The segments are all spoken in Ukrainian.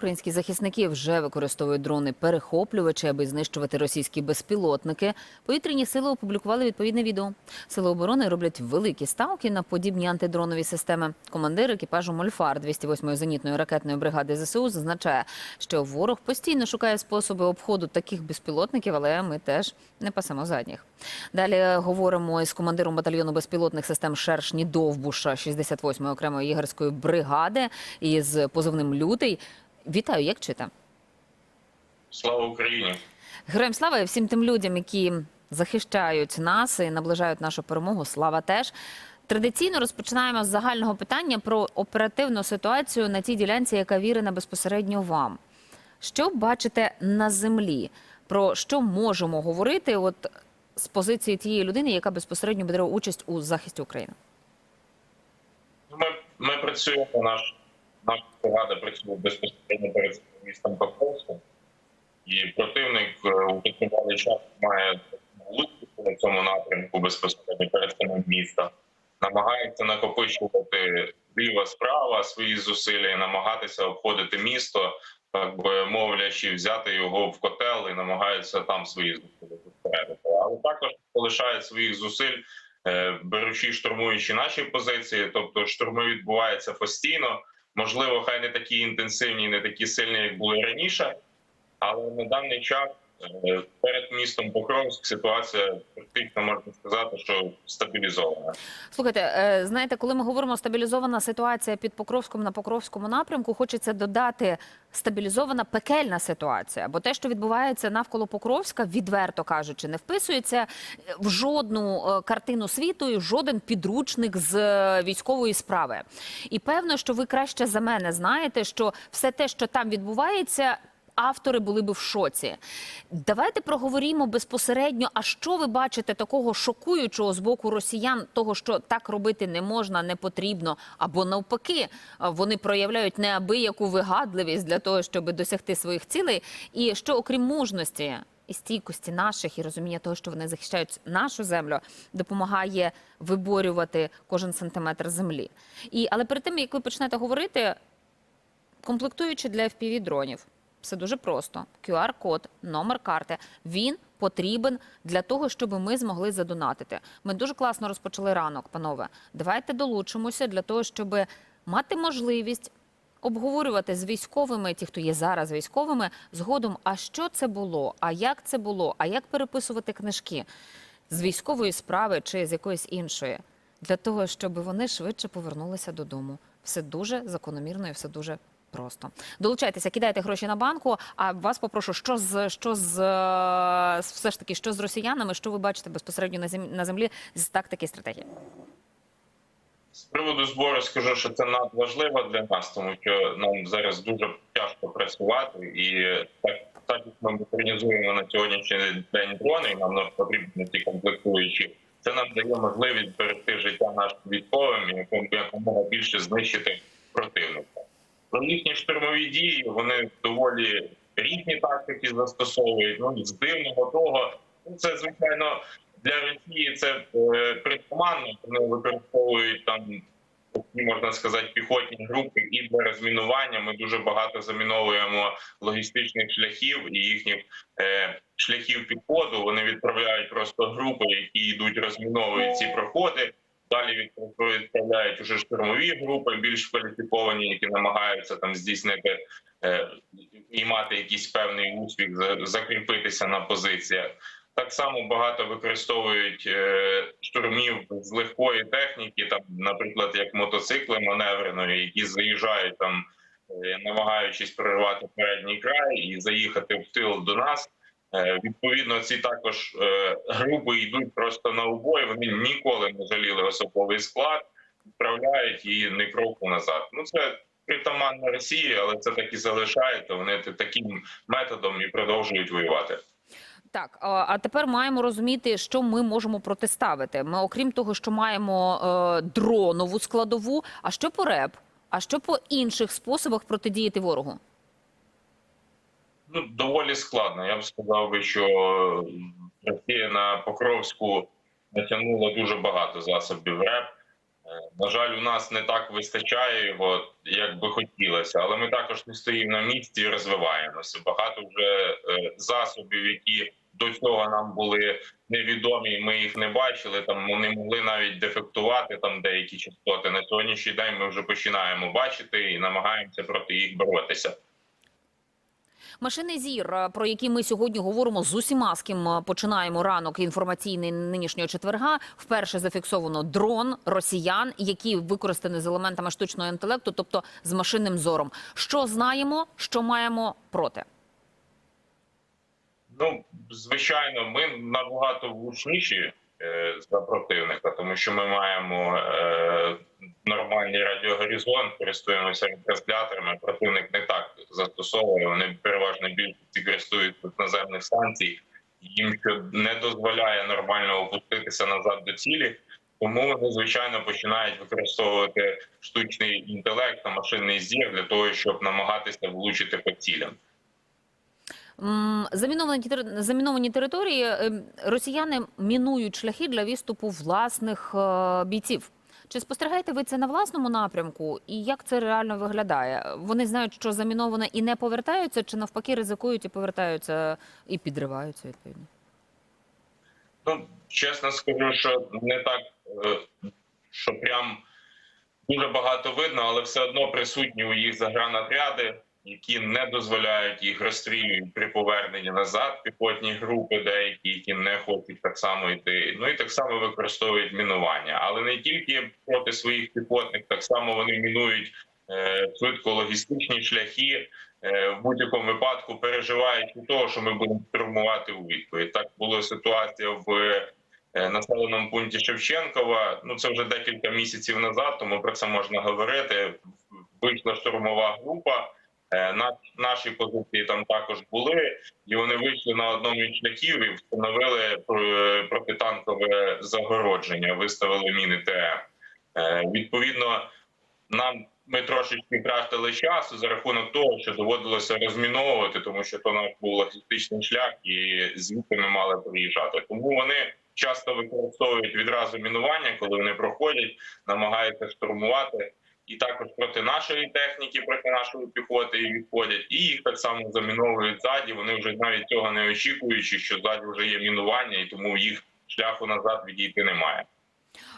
Українські захисники вже використовують дрони перехоплювачі, аби знищувати російські безпілотники. Повітряні сили опублікували відповідне відео. Сили оборони роблять великі ставки на подібні антидронові системи. Командир екіпажу Мольфар 208-ї зенітної ракетної бригади ЗСУ зазначає, що ворог постійно шукає способи обходу таких безпілотників, але ми теж не пасемо задніх. Далі говоримо із командиром батальйону безпілотних систем Шершні Довбуша 68-ї окремої єгерської бригади із позивним Лютий. Вітаю, як чити? Слава Україні! Героям слава і всім тим людям, які захищають нас і наближають нашу перемогу. Слава теж. Традиційно розпочинаємо з загального питання про оперативну ситуацію на тій ділянці, яка вірена безпосередньо вам. Що бачите на землі? Про що можемо говорити от з позиції тієї людини, яка безпосередньо бере участь у захисті України? Ми, ми працюємо, наш, наша бригада працює безпосередньо перед містом Покровськом. І противник е, у тривалий час має луки на цьому напрямку безпосередньо перед самим міста. Намагається накопичувати зліва справа свої зусилля і намагатися обходити місто, так би мовлячи, взяти його в котел і намагаються там свої зусилля зосередити. Але також полишає своїх зусиль е, беручи штурмуючи наші позиції, тобто штурми відбуваються постійно. Можливо, хай не такі інтенсивні, не такі сильні, як були раніше, але на даний час перед містом Покровськ ситуація практично можна сказати, що стабілізована. Слухайте, е, знаєте, коли ми говоримо стабілізована ситуація під Покровськом на Покровському напрямку, хочеться додати стабілізована пекельна ситуація. Бо те, що відбувається навколо Покровська, відверто кажучи, не вписується в жодну е, картину світу і жоден підручник з е, військової справи. І певно, що ви краще за мене знаєте, що все те, що там відбувається. Автори були би в шоці. Давайте проговоримо безпосередньо. А що ви бачите такого шокуючого з боку росіян, того, що так робити не можна, не потрібно, або навпаки, вони проявляють неабияку вигадливість для того, щоб досягти своїх цілей. І що, окрім мужності і стійкості наших і розуміння того, що вони захищають нашу землю, допомагає виборювати кожен сантиметр землі. І але перед тим як ви почнете говорити, комплектуючи для fpv дронів. Все дуже просто. QR-код, номер карти. Він потрібен для того, щоб ми змогли задонатити. Ми дуже класно розпочали ранок, панове. Давайте долучимося для того, щоб мати можливість обговорювати з військовими, ті, хто є зараз військовими, згодом, а що це було, а як це було, а як переписувати книжки з військової справи чи з якоїсь іншої, для того, щоб вони швидше повернулися додому. Все дуже закономірно і все дуже Просто долучайтеся, кидайте гроші на банку. А вас попрошу, що з що з е, все ж таки, що з росіянами, що ви бачите безпосередньо на землі на землі з тактики і стратегії? З приводу збору скажу, що це надважливо для нас, тому що нам зараз дуже тяжко працювати, і так так як ми модернізуємо на сьогоднішній день дрони, і нам потрібні ці комплектуючі. Це нам дає можливість берегти життя нашим військовим і якомога більше знищити противника. Їхні штурмові дії вони доволі різні тактики застосовують. Ну з дивного того, ну це звичайно для Росії це е, притаманно. Вони використовують там можна сказати піхотні групи і для розмінування. Ми дуже багато заміновуємо логістичних шляхів і їхніх е, шляхів підходу. Вони відправляють просто групи, які йдуть розміновують ці проходи. Далі відправляють уже штурмові групи, більш кваліфіковані, які намагаються там здійснити е, і мати якийсь певний успіх, закріпитися на позиціях. Так само багато використовують е, штурмів з легкої техніки, там, наприклад, як мотоцикли маневреної, які заїжджають там, е, намагаючись перервати передній край і заїхати в тил до нас. Е, відповідно, ці також е, групи йдуть просто на убой. Вони ніколи не жаліли особовий склад, відправляють її не кроку назад. Ну це притаманно Росії, але це так і залишає, то Вони таким методом і продовжують воювати. Так, а тепер маємо розуміти, що ми можемо протиставити. Ми, окрім того, що маємо е, дронову складову, а що по РЕП, а що по інших способах протидіяти ворогу. Ну, доволі складно. Я б сказав би, що Росія на Покровську натягнула дуже багато засобів РЕП. На жаль, у нас не так вистачає його, як би хотілося, але ми також не стоїмо на місці і розвиваємося. Багато вже е, засобів, які до цього нам були невідомі, ми їх не бачили. Там вони могли навіть дефектувати там деякі частоти. На сьогоднішній день ми вже починаємо бачити і намагаємося проти їх боротися. Машини зір, е, про які ми сьогодні говоримо з усіма, з ким е, починаємо ранок інформаційний нинішнього четверга. Вперше зафіксовано дрон росіян, які використані з елементами штучного інтелекту, тобто з машинним зором. Що знаємо, що маємо проти? Ну, звичайно, ми набагато влучніші е, за противника, тому що ми маємо нормальний радіогоризонт, користуємося ретрансляторами. Противник не так застосовує. Вони переважно більшості користуються наземних станцій, їм що не дозволяє нормально опуститися назад до цілі. Тому вони звичайно починають використовувати штучний інтелект та машинний зір для того, щоб намагатися влучити по цілям. Заміновані заміновані території е, росіяни мінують шляхи для відступу власних е, бійців. Чи спостерігаєте ви це на власному напрямку? І як це реально виглядає? Вони знають, що заміновано і не повертаються, чи навпаки ризикують і повертаються і підриваються відповідно? Ну, чесно скажу, що не так, е, що прям дуже багато видно, але все одно присутні у їх загранотряди, які не дозволяють їх розстрілюють при поверненні назад. Піхотні групи, деякі, які не хочуть так само йти. Ну і так само використовують мінування, але не тільки проти своїх піхотних, так само вони мінують е, швидко логістичні шляхи. Е, в будь-якому випадку переживають від того, що ми будемо штурмувати у відповідь. Так була ситуація в е, населеному пункті Шевченкова. Ну це вже декілька місяців назад, тому про це можна говорити. Вийшла штурмова група. Е, На наші позиції там також були, і вони вийшли на одному із шляхів і встановили е, протитанкове загородження, виставили міни ТМ. Е, Відповідно, нам ми трошечки втратили часу за рахунок того, що доводилося розміновувати, тому що то наш був логістичний шлях, і звідти ми мали приїжджати. Тому вони часто використовують відразу мінування, коли вони проходять, намагаються штурмувати. І також проти нашої техніки, проти нашої піхоти і відходять, і їх так само заміновують ззаді. Вони вже навіть цього не очікуючи, що ззаді вже є мінування, і тому їх шляху назад відійти немає.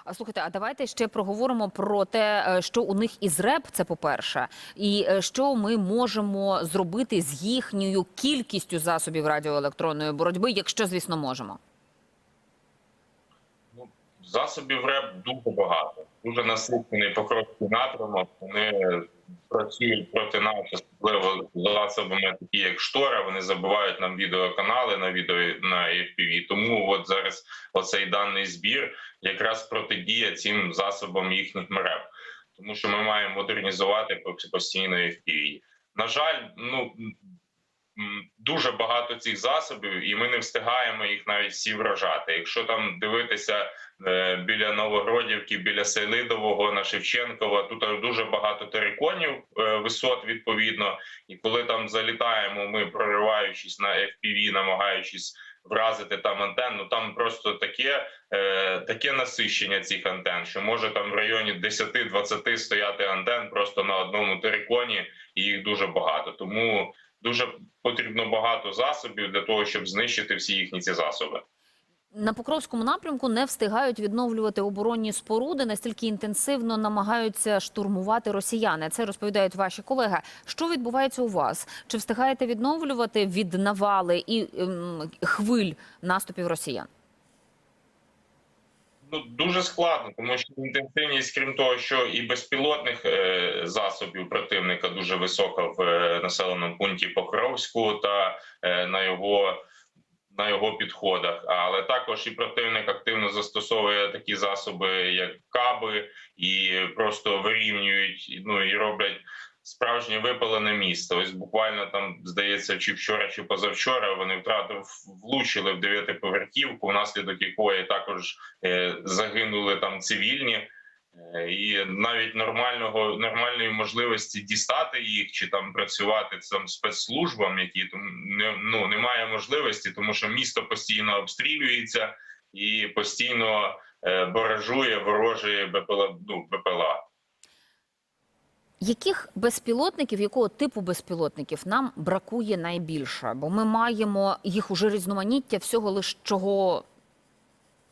А слухайте, а давайте ще проговоримо про те, е, що у них із РЕП, це по-перше, і е, що ми можемо зробити з їхньою кількістю засобів радіоелектронної боротьби, якщо, звісно, можемо. Ну, засобів РЕП дуже багато, дуже насичений покровський напрямок. Вони працюють проти нас, особливо засобами, такі як штора. Вони забивають нам відеоканали на відео на FPV. Тому от зараз оцей даний збір якраз протидія цим засобам їхніх мереж. Тому що ми маємо модернізувати постійно FPV. На жаль, ну дуже багато цих засобів, і ми не встигаємо їх навіть всі вражати. Якщо там дивитися е, біля Новогродівки, біля Селидового на Шевченкова, тут дуже багато териконів е, висот відповідно. І коли там залітаємо, ми прориваючись на FPV, намагаючись вразити там антенну, ну, там просто таке, е, таке насищення цих антен, що може там в районі 10-20 стояти антен просто на одному териконі, і їх дуже багато. Тому дуже потрібно багато засобів для того, щоб знищити всі їхні ці засоби. На Покровському напрямку не встигають відновлювати оборонні споруди, настільки інтенсивно намагаються штурмувати росіяни. Це розповідають ваші колеги. Що відбувається у вас? Чи встигаєте відновлювати від навали і ем, хвиль наступів росіян? Ну дуже складно, тому що інтенсивність, крім того, що і безпілотних е, засобів противника дуже висока в е, населеному пункті Покровську та е, на його на його підходах, але також і противник активно застосовує такі засоби, як каби, і просто вирівнюють ну і роблять справжнє випалене місто. Ось буквально там здається, чи вчора, чи позавчора вони втратив влучили в дев'ятиповерхівку, внаслідок якої також е, загинули там цивільні. Е, І навіть нормального нормальної можливості дістати їх чи там працювати цим спецслужбам, які там не ну немає можливості, тому що місто постійно обстрілюється і постійно е, баражує ворожі БПЛА. Ну, БПЛА. Яких безпілотників, якого типу безпілотників нам бракує найбільше? Бо ми маємо їх уже різноманіття всього лиш чого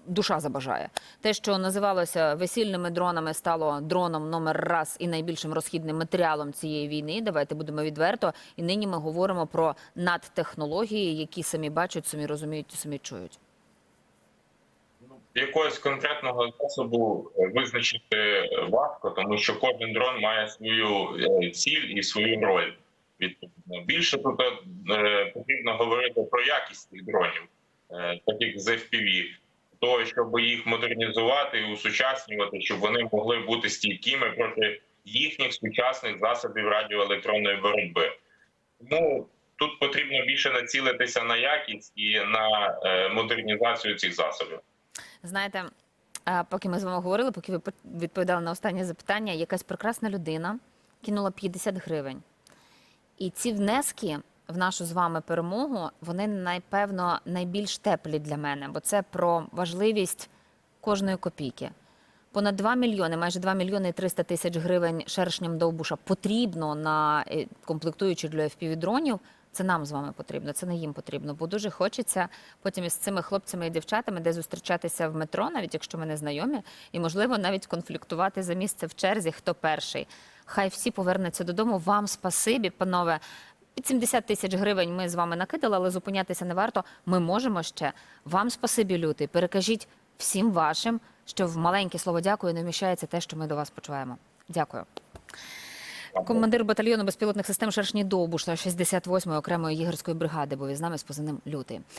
душа забажає. Те, що називалося весільними дронами, стало дроном номер раз і найбільшим розхідним матеріалом цієї війни. Давайте будемо відверто. І нині ми говоримо про надтехнології, які самі бачать, самі розуміють і самі чують. Якогось конкретного засобу е, визначити важко, тому що кожен дрон має свою е, ціль і свою роль. Відповідно, більше тут е, потрібно говорити про якість цих дронів, таких з FPV, того, щоб їх модернізувати і усучаснювати, щоб вони могли бути стійкими проти їхніх сучасних засобів радіоелектронної боротьби. Тому тут потрібно більше націлитися на якість і на модернізацію цих засобів. Знаєте, поки ми з вами говорили, поки ви по- відповідали на останнє запитання, якась прекрасна людина кинула 50 гривень. І ці внески в нашу з вами перемогу, вони напевно найбільш теплі для мене, бо це про важливість кожної копійки. Понад 2 мільйони, майже 2 мільйони і 300 тисяч гривень шершням довбуша потрібно на е, комплектуючі для FPV-дронів. Це нам з вами потрібно, це не їм потрібно. Бо дуже хочеться потім із цими хлопцями і дівчатами, де зустрічатися в метро, навіть якщо ми не знайомі, і можливо навіть конфліктувати за місце в черзі, хто перший. Хай всі повернуться додому. Вам спасибі, панове. Під 70 тисяч гривень ми з вами накидали, але зупинятися не варто. Ми можемо ще. Вам спасибі, лютий. Перекажіть всім вашим, що в маленьке слово дякую не вміщається те, що ми до вас почуваємо. Дякую. Командир батальйону безпілотних систем Шершні Довбуш 68-ї окремої єгерської бригади був із нами з позивним лютий.